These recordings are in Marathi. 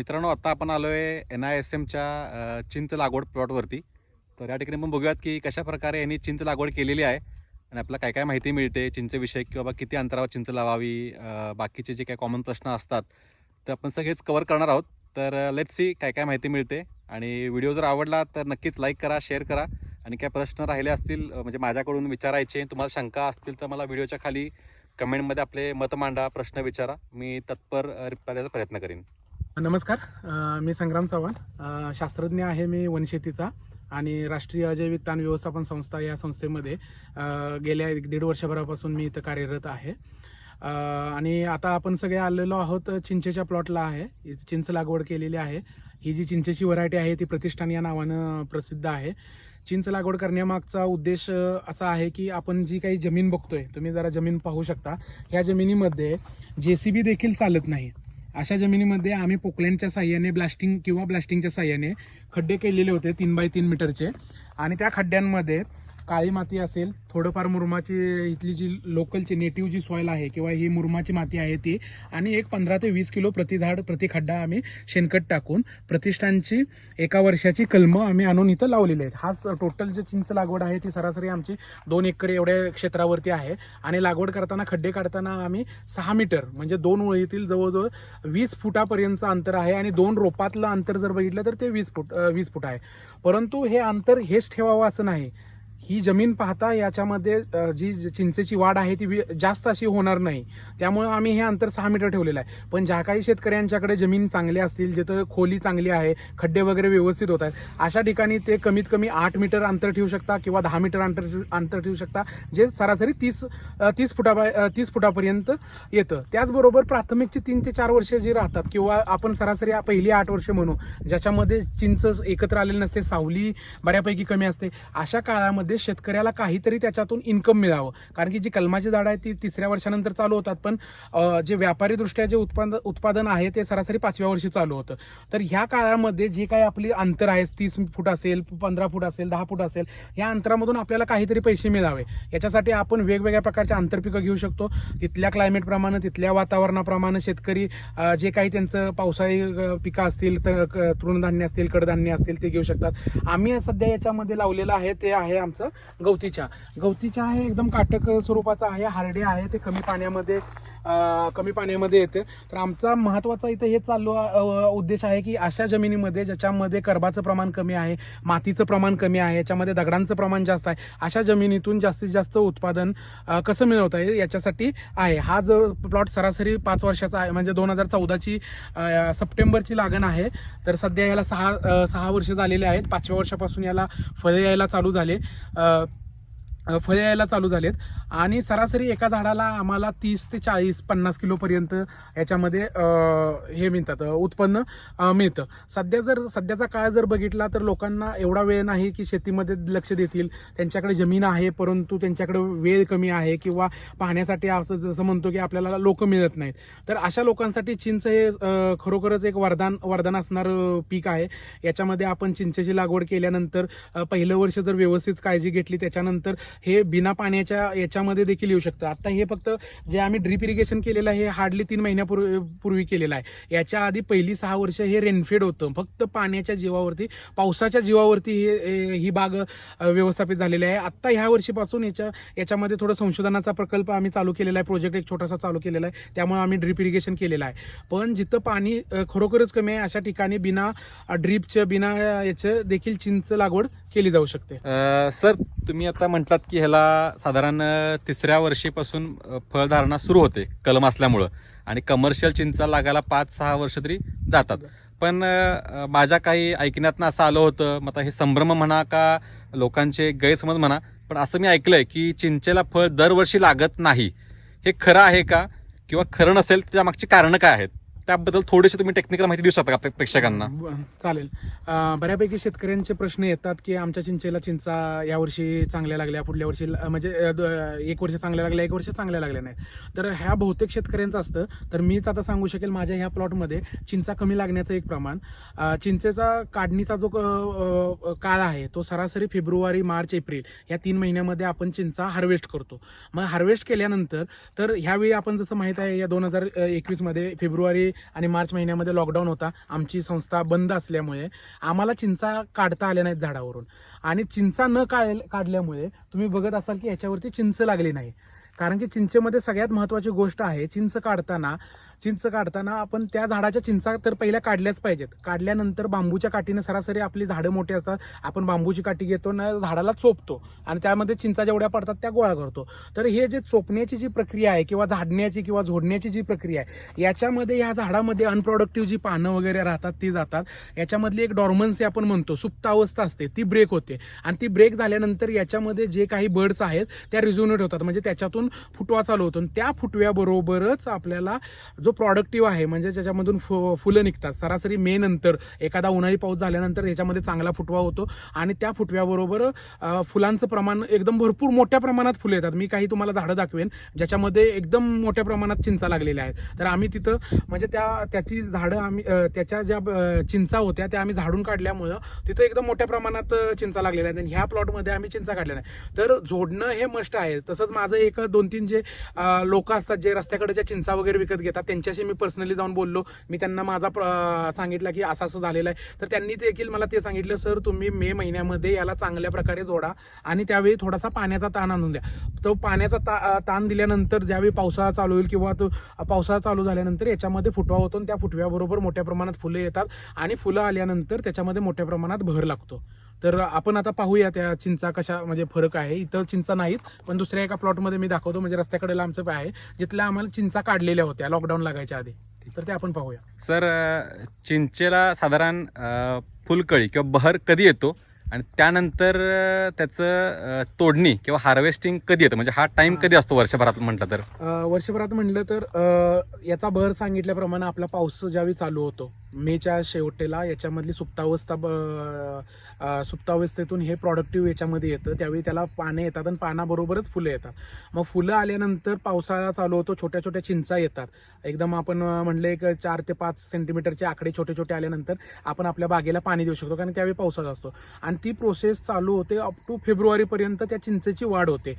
मित्रांनो आता आपण आलो आहे एन आय एस एमच्या चिंच लागवड प्लॉटवरती. तर या ठिकाणी पण बघूयात की कशा प्रकारे यांनी चिंच लागवड केलेली आहे आणि आपल्याला काय काय माहिती मिळते चिंचविषयक किंवा बाबा किती अंतरावर चिंच लावावी बाकीचे जे काही कॉमन प्रश्न असतात तर आपण सगळेच कवर करणार आहोत. तर लेट्स सी काय काय माहिती मिळते. आणि व्हिडिओ जर आवडला तर नक्कीच लाईक करा शेअर करा. आणि काय प्रश्न राहिले असतील म्हणजे माझ्याकडून विचारायचे तुम्हाला शंका असतील तर मला व्हिडिओच्या खाली कमेंटमध्ये आपले मत मांडा प्रश्न विचारा. मी तत्पर रिप्लाय द्यायचा प्रयत्न करेन. नमस्कार. मी संग्राम चव्हाण. शास्त्रज्ञ आहे मी वनशेतीचा आणि राष्ट्रीय अजैविक ताण व्यवस्थापन संस्था या संस्थेमध्ये गेल्या एक दीड वर्षभरापासून मी इथं कार्यरत आहे. आणि आता आपण सगळे आलेलो आहोत चिंचेच्या प्लॉटला आहे. चिंच लागवड केलेली आहे. ही जी चिंचेची व्हरायटी आहे ती प्रतिष्ठान या नावानं प्रसिद्ध आहे. चिंच लागवड करण्यामागचा उद्देश असा आहे की आपण जी काही जमीन बघतोय तुम्ही जरा जमीन पाहू शकता. ह्या जमिनीमध्ये जे सी बी देखील चालत नाही. अशा जमिनीमध्ये आम्ही पोकलँडच्या साह्याने ब्लास्टिंग किंवा ब्लास्टिंगच्या साह्याने खड्डे केलेले होते तीन बाय तीन मीटरचे. आणि त्या खड्ड्यांमध्ये काळी माती असेल थोडंफार मुरमाची इथली जी लोकलची नेटिव्ह जी सॉईल आहे किंवा ही मुरमाची माती आहे ती आणि एक पंधरा ते वीस किलो प्रति झाड प्रति खड्डा आम्ही शेणखत टाकून प्रतिष्ठानची एका वर्षाची कलमं आम्ही आणून इथं लावलेली आहेत. हा टोटल जे चिंच लागवड आहे ती सरासरी आमची दोन एकर एवढ्या क्षेत्रावरती आहे. आणि लागवड करताना खड्डे काढताना आम्ही सहा मीटर म्हणजे दोन ओळीतील जवळजवळ वीस फुटापर्यंतचं अंतर आहे. आणि दोन रोपातलं अंतर जर बघितलं तर ते वीस फूट वीस फूट आहे. परंतु हे अंतर हेच ठेवावं असं नाही. ही जमीन पाहता याच्यामध्ये जी चिंचेची वाढ आहे ती वि- जास्त अशी होणार नाही. त्यामुळे आम्ही हे अंतर सहा मीटर ठेवलेलं आहे. पण ज्या काही शेतकऱ्यांच्याकडे जमीन चांगली असतील जिथं खोली चांगली आहे खड्डे वगैरे व्यवस्थित होत आहेत अशा ठिकाणी ते कमीत कमी आठ मीटर अंतर ठेवू शकता किंवा दहा मीटर अंतर अंतर ठेवू शकता जे सरासरी तीस तीस फुटा तीस फुटापर्यंत येतं. त्याचबरोबर प्राथमिकची तीन ते चार वर्षे जी राहतात किंवा आपण सरासरी पहिली आठ वर्षे म्हणू ज्याच्यामध्ये चिंच एकत्र आलेली नसते सावली बऱ्यापैकी कमी असते अशा काळामध्ये शेतकऱ्याला काहीतरी त्याच्यातून इन्कम मिळावं. कारण की जी कलमाची झाडं आहेत ती तिसऱ्या वर्षानंतर चालू होतात. पण जे व्यापारी दृष्ट्या जे उत्पादन उत्पादन आहे ते सरासरी पाचव्या वर्षी चालू होतं. तर ह्या काळामध्ये जे काही आपली अंतर आहे तीस फूट असेल पंधरा फूट असेल दहा फूट असेल या अंतरामधून आपल्याला काहीतरी पैसे मिळावे. याच्यासाठी आपण वेगवेगळ्या प्रकारच्या आंतरपिकं घेऊ शकतो. तिथल्या क्लायमेटप्रमाणे तिथल्या वातावरणाप्रमाणे शेतकरी जे काही त्यांचं पावसाळी पिकं असतील तर क- तृणधान्य असतील कडधान्य असतील ते घेऊ शकतात. आम्ही सध्या याच्यामध्ये लावलेलं आहे ते आहे आमचं गवती चहा गवती चहा हे एकदम काटक स्वरूपाचा आहे हार्डे आहे ते कमी पाण्यामध्ये कमी पाण्यामध्ये येते. तर आमचा महत्त्वाचा इथं हे चालू उद्देश आहे की अशा जमिनीमध्ये ज्याच्यामध्ये कर्बाचं प्रमाण कमी आहे मातीचं प्रमाण कमी आहे याच्यामध्ये दगडांचं प्रमाण जास्त आहे अशा जमिनीतून जास्तीत जास्त उत्पादन कसं मिळवता येईल याच्यासाठी आहे. हा जो प्लॉट सरासरी पाच वर्षाचा आहे म्हणजे दोन हजार चौदाची सप्टेंबरची लागण आहे. तर सध्या याला सहा सहा वर्ष झालेले आहेत. पाचव्या वर्षापासून याला फळे यायला चालू झाले. uh, फळे यायला चालू झालेत. आणि सरासरी एका झाडाला आम्हाला तीस ते चाळीस पन्नास किलोपर्यंत याच्यामध्ये हे मिळतात उत्पन्न मिळतं. सध्या जर सध्याचा काळ जर बघितला तर लोकांना एवढा वेळ नाही की शेतीमध्ये लक्ष देतील. त्यांच्याकडे जमीन आहे परंतु त्यांच्याकडे वेळ कमी आहे किंवा पाहण्यासाठी असं जसं म्हणतो की आपल्याला लोक मिळत नाहीत. तर अशा लोकांसाठी चिंच हे खरोखरच एक वरदान वरदान असणारं पीक आहे. याच्यामध्ये आपण चिंचेची लागवड केल्यानंतर पहिलं वर्ष जर व्यवस्थित काळजी घेतली त्याच्यानंतर हे बिना पाण्याच्या याच्यामध्ये देखील येऊ शकतं. आता हे फक्त जे आम्ही ड्रीप इरिगेशन केलेलं आहे हे हार्डली तीन महिन्यापूर्वी पूर्वी केलेलं आहे. याच्या आधी पहिली सहा वर्ष हे रेनफेड होतं. फक्त पाण्याच्या जीवावरती पावसाच्या जीवावरती हे ही बाग व्यवस्थापित झालेली आहे. आत्ता ह्या वर्षीपासून याच्या याच्यामध्ये थोडं संशोधनाचा प्रकल्प आम्ही चालू केलेला आहे. प्रोजेक्ट एक छोटासा चालू केलेला आहे. त्यामुळे आम्ही ड्रीप इरिगेशन केलेलं आहे. पण जिथं पाणी खरोखरच कमी आहे अशा ठिकाणी बिना ड्रीपचं बिना याचं देखील चिंच लागवड केली जाऊ शकते. सर तुम्ही आता म्हटलात की ह्याला साधारण तिसऱ्या वर्षीपासून फळधारणा सुरू होते कलम असल्यामुळं. आणि कमर्शियल चिंचा लागायला पाच सहा वर्ष तरी जातात. पण माझ्या काही ऐकण्यात असं आलं होतं मग आता हे संभ्रम म्हणा का लोकांचे गैरसमज म्हणा पण असं मी ऐकलंय की चिंचेला फळ दरवर्षी लागत नाही. हे खरं आहे का? किंवा खरं नसेल त्याच्या मागची कारणं काय आहेत? त्याबद्दल थोडीशी तुम्ही टेक्निकल माहिती देऊ शकता का प्रेक्षकांना? चालेल. बऱ्यापैकी शेतकऱ्यांचे प्रश्न येतात की आमच्या चिंचेला चिंचा यावर्षी चांगल्या लागल्या पुढल्या वर्षी ल- म्हणजे एक वर्ष चांगल्या लागल्या एक वर्ष चांगल्या लागल्या नाही तर ह्या बहुतेक शेतकऱ्यांचं असतं. तर मीच आता सांगू शकेल माझ्या ह्या प्लॉटमध्ये चिंचा कमी लागण्याचं एक प्रमाण. चिंचेचा काढणीचा जो क- काळ आहे तो सरासरी फेब्रुवारी मार्च एप्रिल या तीन महिन्यामध्ये आपण चिंचा हार्वेस्ट करतो. मग हार्वेस्ट केल्यानंतर तर ह्यावेळी आपण जसं माहीत आहे या दोन हजार एकवीसमध्ये फेब्रुवारी आणि मार्च महिन्यामध्ये लॉकडाऊन होता. आमची संस्था बंद असल्यामुळे आम्हाला चिंचा काढता आल्या नाहीत झाडावरून. आणि चिंचा न काढ काढल्यामुळे तुम्ही बघत असाल की याच्यावरती चिंच लागली नाही. कारण की चिंचेमध्ये सगळ्यात महत्त्वाची गोष्ट आहे चिंच काढताना चिंच काढताना आपण त्या झाडाच्या चिंचा तर पहिल्या काढल्याच पाहिजेत. काढल्यानंतर बांबूच्या काठीने सरासरी आपली झाडं मोठी असतात आपण बांबूची काठी घेतो ना झाडाला चोपतो आणि त्यामध्ये चिंचा जेवढ्या पडतात त्या गोळा करतो. तर हे जे चोपण्याची जी प्रक्रिया आहे किंवा झाडण्याची किंवा झोडण्याची जी प्रक्रिया आहे याच्यामध्ये या झाडामध्ये अनप्रोडक्टिव्ह जी पानं वगैरे राहतात ती जातात. याच्यामधली एक डॉर्मन्सी आपण म्हणतो सुप्तावस्था असते ती ब्रेक होते. आणि ती ब्रेक झाल्यानंतर याच्यामध्ये जे काही बर्ड्स आहेत त्या रिझोनेट होतात. म्हणजे त्याच्यातून फुटवा चालू होतो. आणि त्या फुटव्याबरोबरच आपल्याला जो प्रॉडक्टिव्ह आहे म्हणजे त्याच्यामधून फु फुलं निघतात सरासरी मे नंतर एखादा उन्हाळी पाऊस झाल्यानंतर याच्यामध्ये चांगला फुटवा होतो. आणि त्या फुटव्याबरोबर फुलांचं प्रमाण एकदम भरपूर मोठ्या प्रमाणात फुलं येतात. मी काही तुम्हाला झाडं दाखवेन ज्याच्यामध्ये एकदम मोठ्या प्रमाणात चिंचा लागलेल्या आहेत. तर आम्ही तिथं म्हणजे त्या त्याची झाडं आम्ही त्याच्या ज्या चिंचा होत्या त्या आम्ही झाडून काढल्यामुळं तिथं एकदम मोठ्या प्रमाणात चिंचा लागलेल्या आहेत. आणि ह्या प्लॉटमध्ये आम्ही चिंचा काढल्या नाही तर जोडणं हे मस्ट आहे. तसंच माझं एक दोन दोन तीन जे लोक असतात जे रस्त्याकडे चिंचा वगैरे विकत घेतात त्यांच्याशी मी पर्सनली जाऊन बोललो. मी त्यांना माझा प्र- सांगितलं की असं असं झालेलं आहे. तर त्यांनी देखील मला ते सांगितलं सर तुम्ही मे महिन्यामध्ये याला चांगल्या प्रकारे जोडा आणि त्यावेळी थोडासा पाण्याचा ताण आणून द्या. तो पाण्याचा ता ताण दिल्यानंतर ज्यावेळी पावसाळा चालू होईल किंवा तो पावसाळा चालू झाल्यानंतर याच्यामध्ये फुटवा होतो आणि त्या फुटव्याबरोबर मोठ्या प्रमाणात फुलं येतात आणि फुलं आल्यानंतर त्याच्यामध्ये मोठ्या प्रमाणात भर लागतो. तर आपण आता पाहूया त्या चिंचा कशा म्हणजे फरक आहे. इथं चिंचा नाहीत पण दुसऱ्या एका प्लॉटमध्ये मी दाखवतो म्हणजे रस्त्याकडे आमचं आहे जिथल्या आम्हाला चिंचा काढलेल्या होत्या लॉकडाऊन लागायच्या आधी. तर ते आपण पाहूया. सर चिंचेला साधारण फुलकळी किंवा बहर कधी येतो? आणि त्यानंतर त्याचं तोडणी किंवा हार्वेस्टिंग कधी येतं? म्हणजे हा टाइम कधी असतो वर्षभरात म्हटलं तर? वर्षभरात म्हणलं तर याचा भर सांगितल्याप्रमाणे आपला पाऊस ज्यावेळी चालू होतो मेच्या शेवटेला याच्यामधली सुप्तावस्था सुप्तावस्थेतून हे प्रॉडक्टिव्ह याच्यामध्ये येतं. त्यावेळी त्याला पाने येतात आणि पानाबरोबरच फुलं येतात. मग फुलं आल्यानंतर पावसाळा चालू होतो छोट्या छोट्या चिंचा येतात. एकदम आपण म्हणलं एक चार ते पाच सेंटीमीटरचे आकडे छोटे छोटे आल्यानंतर आपण आपल्या बागेला पाणी देऊ शकतो कारण त्यावेळी पावसाळा असतो. आणि ती प्रोसेस चालू होते अप टू फेब्रुवारीपर्यंत त्या चिंचेची वाढ होते.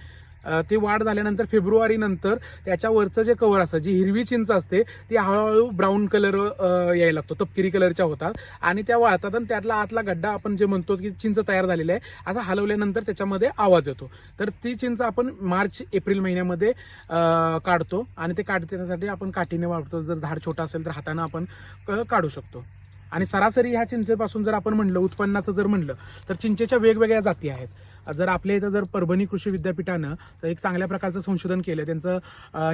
ती वाढ झाल्यानंतर फेब्रुवारीनंतर त्याच्यावरचं जे कवर असतं जी हिरवी चिंच असते ती हळूहळू ब्राऊन कलर यायला लागतो तपकिरी कलरच्या होतात. आणि त्या वाळतात आणि त्यातला आतला गड्डा आपण जे म्हणतो की चिंच तयार झालेली आहे असा हलवल्यानंतर त्याच्यामध्ये आवाज येतो. तर ती चिंच आपण मार्च एप्रिल महिन्यामध्ये काढतो. आणि ते काढण्यासाठी आपण काठीने वाढतो जर झाड छोटं असेल तर हाताने आपण काढू शकतो. आणि सरासरी ह्या चिंचेपासून जर आपण म्हणलं उत्पन्नाचं जर म्हणलं तर चिंचेच्या वेगवेगळ्या जाती आहेत. जर आपल्या इथं जर परभणी कृषी विद्यापीठानं तर एक चांगल्या प्रकारचं संशोधन केलं त्यांचं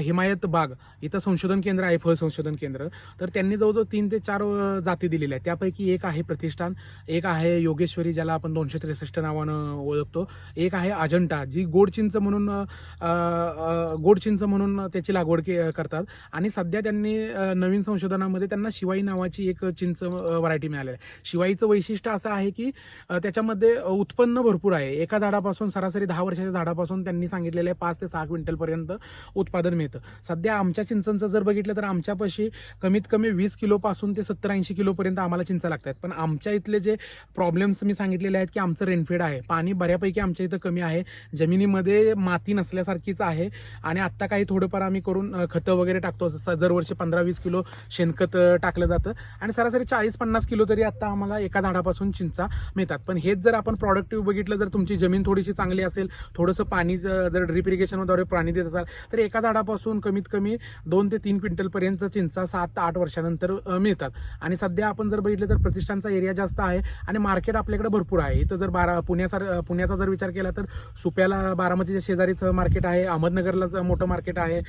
हिमायत बाग इथं संशोधन केंद्र आहे फळ संशोधन केंद्र. तर त्यांनी जवळजवळ तीन ते चार जाती दिलेल्या आहेत. त्यापैकी एक आहे प्रतिष्ठान एक आहे योगेश्वरी ज्याला आपण दोनशे त्रेसष्ट नावानं ओळखतो. एक आहे अजंटा जी गोड चिंच म्हणून गोडचिंच गोड चिंच म्हणून त्याची लागवड के करतात. आणि सध्या त्यांनी नवीन संशोधनामध्ये त्यांना शिवाई नावाची एक चिंच व्हरायटी मिळालेली आहे. शिवाईचं वैशिष्ट्य असं आहे की त्याच्यामध्ये उत्पन्न भरपूर आहे. एका झाडापासून सरासरी दहा वर्षाच्या झाडापासून त्यांनी सांगितलेलं आहे पाच ते सहा क्विंटलपर्यंत उत्पादन मिळतं. सध्या आमच्या चिंचांचं जर बघितलं तर आमच्यापाशी कमीत कमी वीस किलोपासून ते सत्तर ऐंशी किलोपर्यंत आम्हाला चिंचा लागतात. पण आमच्या इथले जे प्रॉब्लेम्स मी सांगितलेले आहेत की आमचं रेनफेड आहे. पाणी बऱ्यापैकी आमच्या इथं कमी आहे. जमिनीमध्ये माती नसल्यासारखीच आहे. आणि आत्ता काही थोडंफार आम्ही करून खतं वगैरे टाकतो. दरवर्षी पंधरा वीस किलो शेणखत टाकलं जातं. आणि सरासरी चाळीस पन्नास किलो तरी आत्ता आम्हाला एका झाडापासून चिंचा मिळतात. पण हेच जर आपण प्रॉडक्टिव्ह बघितलं जर तुमची जमीन थोडीशी चांगली असेल थोडंसं पाणी जर ड्रीप इरिगेशनद्वारे पाणी देत असाल तर एका झाडापासून कमीत कमी दोन ते तीन क्विंटलपर्यंत चिंचा सात ते आठ वर्षानंतर मिळतात. आणि सध्या आपण जर बघितलं तर प्रतिष्ठानचा एरिया जास्त आहे आणि मार्केट आपल्याकडे भरपूर आहे. इथं जर बारा पुण्यासार पुण्याचा जर विचार केला तर सुप्याला बारामतीच्या शेजारीचं मार्केट आहे अहमदनगरलाच मोठं मार्केट आहे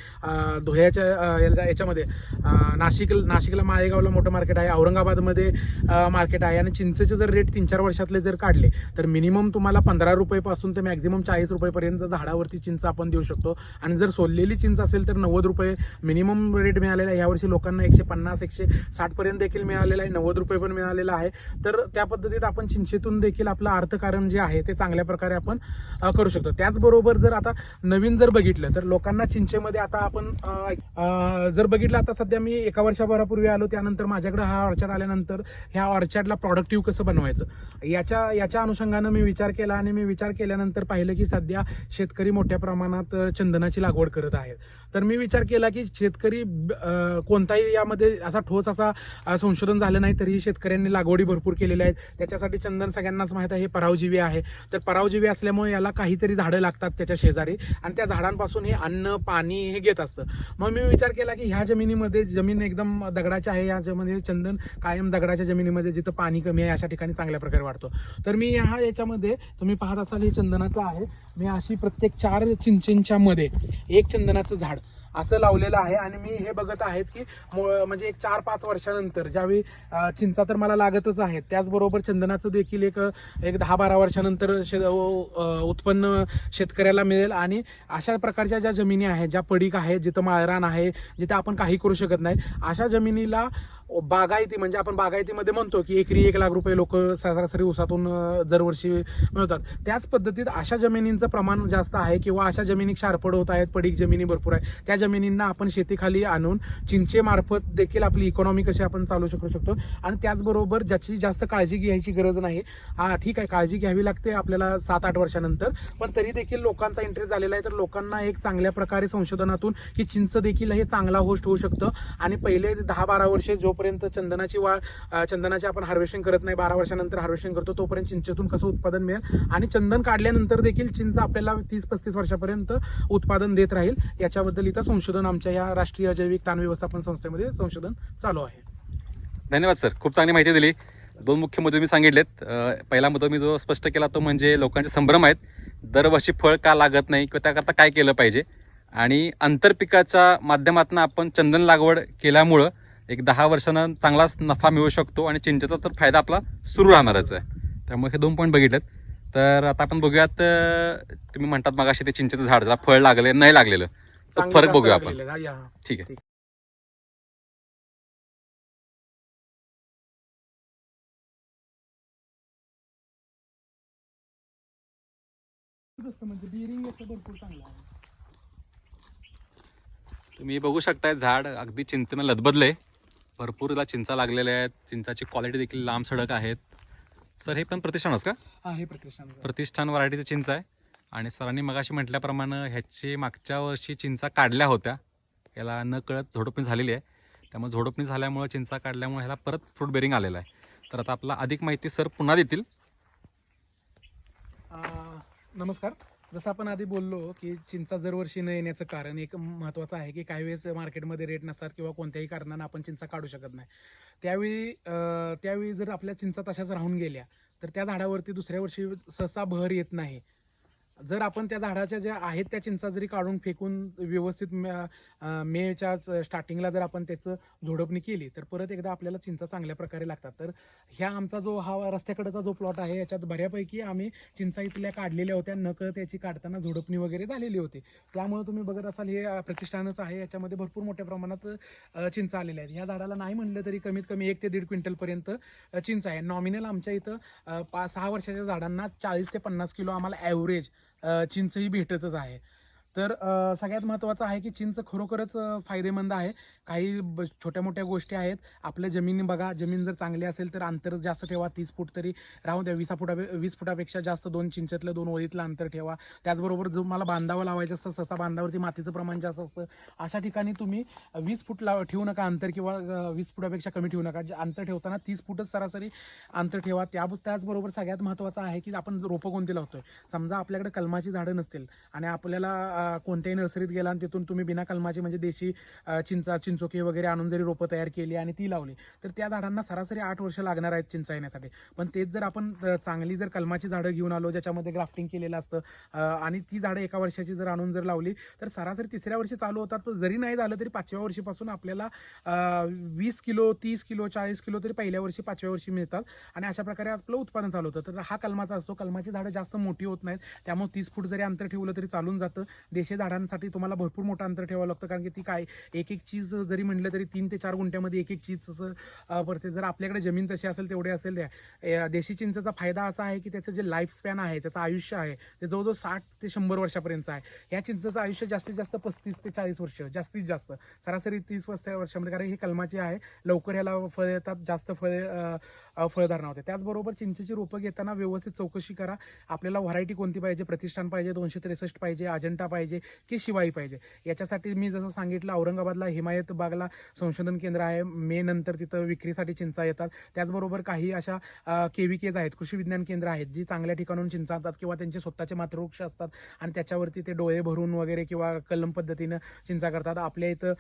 धुळ्याच्या याच्यामध्ये नाशिक नाशिकला माळेगावला मोठं मार्केट आहे औरंगाबादमध्ये मार्केट आहे. आणि चिंचेचे जर रेट तीन चार वर्षातले जर काढले तर मिनिमम तुम्हाला पंधरा रुपयेपासून ते मॅक्झिमम चाळीस रुपयेपर्यंत झाडावरती चिंच आपण देऊ शकतो. आणि जर सोललेली चिंच असेल तर नव्वद रुपये मिनिमम रेट मिळालेला आहे. यावर्षी लोकांना एकशे पन्नास एकशे साठपर्यंत देखील मिळालेला आहे. नव्वद रुपये पण मिळालेला आहे. तर त्या पद्धतीत आपण चिंचेतून देखील आपलं अर्थकारण जे आहे ते चांगल्या प्रकारे आपण करू शकतो. त्याचबरोबर जर आता नवीन जर बघितलं तर लोकांना चिंचेमध्ये आता आपण जर बघितलं आता सध्या मी एका वर्षाभरापूर्वी आलो त्यानंतर माझ्याकडे हा ऑर्चर्ड आल्यानंतर ह्या ऑर्चर्डला प्रॉडक्टिव्ह कसं बनवायचं? याच्या याच्या अनुषंगानं मी विचार केला आणि मी विचार केल्यानंतर पाहिलं की सध्या शेतकरी मोठ्या प्रमाणात चंदनाची लागवड करत आहेत. तर मी विचार केला की शेतकरी कोणताही यामध्ये असा ठोस असा संशोधन झालं नाही तरीही शेतकऱ्यांनी लागवडी भरपूर केलेल्या आहेत. त्याच्यासाठी चंदन सगळ्यांनाच माहीत आहे हे परावजीवी आहे. तर परावजीवी असल्यामुळे याला काहीतरी झाडं लागतात त्याच्या शेजारी आणि त्या झाडांपासून हे अन्न पाणी हे घेत असतं. मग मी विचार केला की ह्या जमिनीमध्ये जमीन एकदम दगडाची आहे या जमिनी चंदन कायम दगडाच्या जमिनीमध्ये जिथं पाणी कमी आहे अशा ठिकाणी चांगल्या प्रकारे वाढतो. तर मी ह्या याच्यामध्ये तुम्ही पाहत असाल हे चंदनाचं आहे. मी अशी प्रत्येक चार चिंचेंच्या मध्ये एक चंदनाचं झाड असं लावलेलं आहे. आणि मी हे बघत आहेत की म्हणजे एक चार पाच वर्षानंतर ज्यावेळी चिंचा तर मला लागतच आहेत. त्याचबरोबर चंदनाचं देखील एक एक दहा बारा वर्षानंतर शे उत्पन्न शेतकऱ्याला मिळेल. आणि अशा प्रकारच्या ज्या जमिनी आहेत ज्या पडीक आहेत जिथं माळरान आहे जिथं आपण काही करू शकत नाही अशा जमिनीला बागायती म्हणजे आपण बागायतीमध्ये म्हणतो की एकरी एक लाख रुपये लोक सरासरी ऊसातून दरवर्षी मिळतात. त्याच पद्धतीत अशा जमिनींचं प्रमाण जास्त आहे किंवा अशा जमिनी क्षारपड होत आहेत पडीक जमिनी भरपूर आहे त्या जमिनींना आपण शेतीखाली आणून चिंचेमार्फत देखील आपली इकॉनॉमी कशी आपण चालू शकू शकतो. आणि त्याचबरोबर ज्याची जास्त काळजी घ्यायची गरज नाही हा ठीक आहे काळजी घ्यावी लागते आपल्याला सात आठ वर्षानंतर. पण तरी देखील लोकांचा इंटरेस्ट झालेला आहे तर लोकांना एक चांगल्या प्रकारे संशोधनातून की चिंच देखील हे चांगला होस्ट होऊ शकतं. आणि पहिले दहा बारा वर्षे जो जोपर्यंत चंदनाची वाढ चंदनाचे चंदनाची आपण हार्वेस्टिंग करत नाही बारा वर्षानंतर हार्वेस्टिंग करतो तोपर्यंत चिंचेतून कसं उत्पादन मिळेल? आणि चंदन काढल्यानंतर देखील चिंच आपल्याला तीस पस्तीस वर्षापर्यंत उत्पादन देत राहील. याच्याबद्दल इथं संशोधन आमच्या या राष्ट्रीय जैविक ताण व्यवस्थापन संस्थेमध्ये संशोधन चालू आहे. धन्यवाद सर. खूप चांगली माहिती दिली. दोन मुख्य मुद्दे मी सांगितलेत. पहिला मुद्दा मी जो स्पष्ट केला तो म्हणजे लोकांचे संभ्रम आहेत. दरवर्षी फळ का लागत नाही किंवा त्याकरता काय केलं पाहिजे? आणि आंतरपिकाच्या माध्यमातून आपण चंदन लागवड केल्यामुळं एक दहा वर्षानं चांगलाच नफा मिळू शकतो आणि चिंचेचा तर फायदा आपला सुरू राहणारच आहे. त्यामुळे हे दोन पॉईंट बघितलेत. तर आता आपण बघूयात तुम्ही म्हणतात मगाशी ते चिंचेचं झाड ज्याला फळ लागले नाही लागलेलं. तो चांगलं फरक बघूया आपण. ठीक आहे. तुम्ही बघू शकताय झाड अगदी चिंतेनं लदबदले भरपूर त्याला चिंचा लागलेल्या आहेत. चिंचाची क्वालिटी देखील लांब सडक आहेत. सर हे पण प्रतिष्ठानच का? हा हे प्रतिष्ठान प्रतिष्ठान व्हरायटीचं चिंच आहे. आणि सरांनी मगाशी म्हटल्याप्रमाणे ह्याची मागच्या वर्षी चिंचा काढल्या होत्या. याला न कळत झोडपणी झालेली आहे. त्यामुळे झोडपणी झाल्यामुळे चिंचा काढल्यामुळे ह्याला परत फ्रूट बेरिंग आलेलं आहे. तर आता आपला अधिक माहिती सर पुन्हा देतील. नमस्कार. जसं आपण आधी बोललो की चिंचा दरवर्षी न येण्याचं कारण एक महत्त्वाचं आहे की काही वेळेस मार्केटमध्ये रेट नसतात किंवा कोणत्याही कारणानं आपण चिंचा काढू शकत नाही. त्यावेळी त्यावेळी जर आपल्या चिंचा तशाच राहून गेल्या तर त्या झाडावरती दुसऱ्या वर्षी सहसा बहर येत नाही. जर आपण त्या झाडाच्या ज्या आहेत त्या चिंचा जरी काढून फेकून व्यवस्थित मेच्या स्टार्टिंगला जर आपण त्याचं झोडपणी केली तर परत एकदा आपल्याला चिंचा चांगल्या प्रकारे लागतात. तर ह्या आमचा जो हा रस्त्याकडचा जो प्लॉट आहे याच्यात बऱ्यापैकी आम्ही चिंचा इथल्या काढलेल्या होत्या. नकळत याची काढताना झोडपणी वगैरे झालेली होती. त्यामुळे तुम्ही बघत असाल हे प्रतिष्ठानच आहे. याच्यामध्ये भरपूर मोठ्या प्रमाणात चिंचा आलेल्या आहेत. या झाडाला नाही म्हणलं तरी कमीत कमी एक ते दीड क्विंटलपर्यंत चिंचा चिंच आहे. नॉमिनल आमच्या इथं पाच सहा वर्षाच्या झाडांना चाळीस ते पन्नास किलो आम्हाला ॲव्हरेज चिंचही भेटतच आहे. तर सगळ्यात महत्त्वाचं आहे की चिंच खरोखरच फायदेमंद आहे. काही ब- छोट्या मोठ्या गोष्टी आहेत. आपल्या जमिनी बघा जमीन जर चांगली असेल तर अंतर जास्त ठेवा. तीस फूट तरी राहून द्या. वीसा फुटा वीस फुटापेक्षा जास्त दोन चिंचेतलं दोन ओळीतलं अंतर ठेवा. त्याचबरोबर जो मला बांधावं लावायचं असतं ससा बांधावरती मातीचं प्रमाण जास्त असतं अशा ठिकाणी तुम्ही वीस फूट लाव ठेवू नका अंतर किंवा वीस फुटापेक्षा कमी ठेवू नका. अंतर ठेवताना तीस फूटच सरासरी अंतर ठेवा. त्या त्याचबरोबर सगळ्यात महत्त्वाचं आहे की आपण रोपं कोणती लावतोय? समजा आपल्याकडे कलमाची झाडं नसतील आणि आपल्याला कोणत्याही नर्सरीत गेला आणि तिथून तुम्ही बिना कलमाची म्हणजे देशी चिंचा चिंचोकी वगैरे आणून जरी रोपं तयार केली आणि ती लावली तर त्या झाडांना सरासरी आठ वर्ष लागणार आहेत चिंचा येण्यासाठी. पण तेच जर आपण चांगली जर कलमाची झाडं घेऊन आलो ज्याच्यामध्ये ग्राफ्टिंग केलेलं असतं आणि ती झाडं एका वर्षाची जर आणून जर लावली तर सरासरी तिसऱ्या वर्षी चालू होतात. तर जरी नाही झालं तरी पाचव्या वर्षीपासून आपल्याला वीस किलो तीस किलो चाळीस किलो तरी पहिल्या वर्षी पाचव्या वर्षी मिळतात. आणि अशा प्रकारे आपलं उत्पादन चालू होतं. तर हा कलमाचा असतो. कलमाची झाडं जास्त मोठी होत नाहीत. त्यामुळे तीस फूट जरी अंतर ठेवलं तरी चालून जातं. देशी झाडांसाठी तुम्हाला भरपूर मोठं अंतर ठेवावं लागतं कारण की ती काय एक एक चीज जरी म्हटलं तरी तीन ते चार गुंठ्यामध्ये एक एक चीजचं पडते. जर आपल्याकडे जमीन तशी असेल तेवढे असेल त्या देशी चिंचेचा फायदा असा आहे की त्याचं जे लाईफ स्पॅन आहे त्याचं आयुष्य आहे ते जवळजवळ साठ ते शंभर वर्षापर्यंत आहे. या चिंचेचं आयुष्य जास्तीत जास्त पस्तीस ते चाळीस वर्ष जास्तीत जास्त. सरासरी तीस पस्तीस वर्षामध्ये कारण ही कलमाची आहे लवकर याला फळ येतात जास्त फळे फळधारणा होते. त्याचबरोबर चिंचेची रोपं घेताना व्यवस्थित चौकशी करा. आपल्याला व्हरायटी कोणती पाहिजे प्रतिष्ठान पाहिजे दोनशे त्रेसष्ट पाहिजे अजंटा पाहिजे पाहिजे की शिवाई पाहिजे. याच्यासाठी मी जसं सांगितलं औरंगाबादला हिमायत बागला संशोधन केंद्र आहे. मे नंतर तिथं विक्रीसाठी चिंचा येतात. त्याचबरोबर काही अशा केविकेज आहेत कृषी विज्ञान केंद्र आहेत जी चांगल्या ठिकाणून चिंचा असतात किंवा त्यांचे स्वतःचे मातृवृक्ष असतात आणि त्याच्यावरती ते डोळे भरून वगैरे किंवा कलम पद्धतीनं चिंचा करतात. आपल्या इथं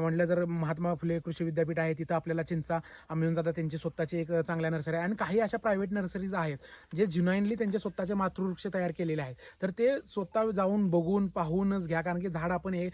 म्हटलं तर महात्मा फुले कृषी विद्यापीठ आहे तिथं आपल्याला चिंचा मिळून जातात. त्यांची स्वतःची एक चांगल्या नर्सरी आहे. आणि काही अशा प्रायव्हेट नर्सरीज आहेत जे ज्युनाईनली त्यांचे स्वतःचे मातृवृक्ष तयार केलेले आहेत. तर ते स्वतः जाऊन बघून पाहूनच घ्या. कारण की झाड आपण हे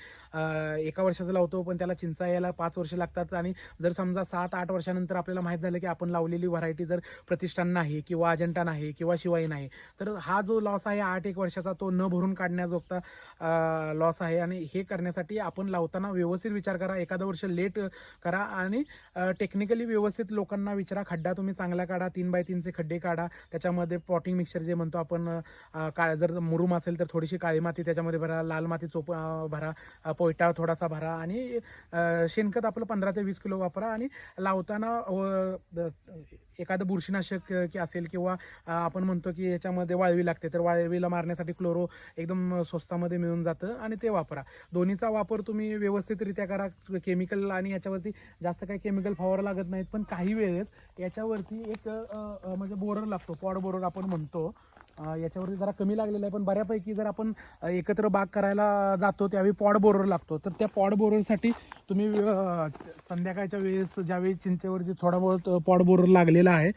एका वर्षाचं लावतो पण त्याला चिंचा यायला पाच वर्ष लागतात. आणि जर समजा सात आठ वर्षानंतर आपल्याला माहीत झालं की आपण लावलेली व्हरायटी जर प्रतिष्ठान नाही किंवा अजंटा नाही किंवा शिवाई नाही तर हा जो लॉस आहे आठ एक वर्षाचा तो न भरून काढण्याजोगता लॉस आहे. आणि हे करण्यासाठी आपण लावताना व्यवस्थित विचार करा. एखादं वर्ष लेट करा आणि टेक्निकली व्यवस्थित लोकांना विचारा. खड्डा तुम्ही चांगला काढा तीन बाय तीनचे खड्डे काढा. त्याच्यामध्ये पॉटिंग मिक्सर जे म्हणतो आपण का जर मुरुम असेल तर थोडीशी काळी माती त्याच्यामध्ये भरा लाल माती चोप भरा पोयटा थोडासा भरा आणि शेणखत आपलं पंधरा ते वीस किलो वापरा आणि लावताना एखादं बुरशीनाशक की असेल किंवा आपण म्हणतो की याच्यामध्ये वाळवी लागते तर वाळवीला मारण्यासाठी क्लोरो एकदम स्वस्तामध्ये मिळून जातं आणि ते वापरा. दोन्हीचा वापर तुम्ही व्यवस्थितरित्या करा केमिकल आणि याच्यावरती जास्त काही केमिकल फवारा लागत नाहीत पण काही वेळेस याच्यावरती एक म्हणजे बोरर लागतो पॉड बोरर आपण म्हणतो याच्यावरती जरा कमी लागलेलं आहे पण बऱ्यापैकी जर आपण एकत्र बाग करायला जातो त्यावेळी पॉड बोरर लागतो. तर त्या पॉड बोररसाठी तुम्ही संध्याकाळच्या वेळेस ज्यावेळी चिंचेवरती थोडा बहुत पॉड बोरर लागलेला आहे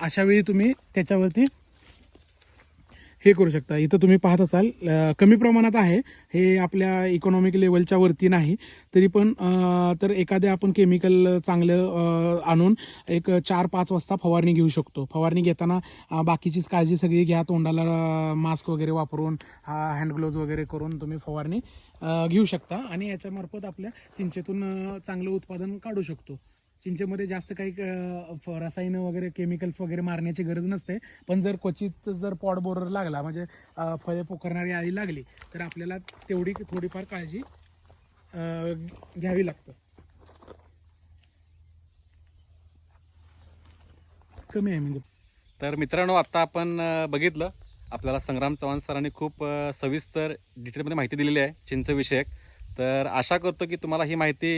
अशावेळी तुम्ही त्याच्यावरती हे करू शकता. इथं तुम्ही पाहत असाल कमी प्रमाणात आहे. हे आपल्या इकॉनॉमिक लेवलच्या वरती नाही. तरी पण तर एखाद्या आपण केमिकल चांगलं आणून एक चार पाच वाजता फवारणी घेऊ शकतो. फवारणी घेताना बाकीचीच काळजी सगळी घ्या. तोंडाला मास्क वगैरे वापरून हँड ग्लोव्ज वगैरे करून तुम्ही फवारणी घेऊ शकता. आणि याच्यामार्फत आपल्या चिंचेतून चांगलं उत्पादन काढू शकतो. चिंचेमध्ये जास्त काही रसायनं वगैरे केमिकल्स वगैरे मारण्याची गरज नसते. पण जर क्वचित जर पॉड बोरर लागला म्हणजे फळे पोखरणारी आळी लागली तर आपल्याला तेवढी थोडीफार काळजी घ्यावी लागतं. कमी आहे म्हणजे. तर मित्रांनो आता आपण बघितलं आपल्याला संग्राम चव्हाण सरांनी खूप सविस्तर डिटेलमध्ये माहिती दिलेली आहे चिंचविषयक तर आशा करतो की तुम्हाला ही माहिती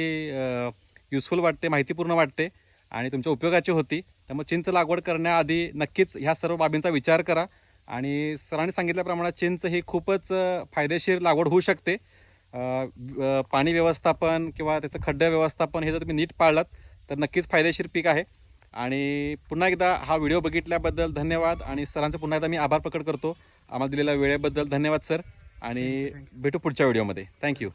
युजफुल वाटते माहितीपूर्ण वाटते आणि तुमच्या उपयोगाची होती. त्यामुळे चिंच लागवड करण्याआधी नक्कीच ह्या सर्व बाबींचा विचार करा. आणि सरांनी सांगितल्याप्रमाणे चिंच ही खूपच फायदेशीर लागवड होऊ शकते. पाणी व्यवस्थापन किंवा त्याचं खड्डे व्यवस्थापन हे जर तुम्ही नीट पाळलात तर नक्कीच फायदेशीर पीक आहे. आणि पुन्हा एकदा हा व्हिडिओ बघितल्याबद्दल धन्यवाद आणि सरांचं पुन्हा एकदा मी आभार प्रकट करतो. आम्हाला दिलेल्या वेळेबद्दल धन्यवाद सर. आणि. भेटू पुढच्या व्हिडिओमध्ये. थँक्यू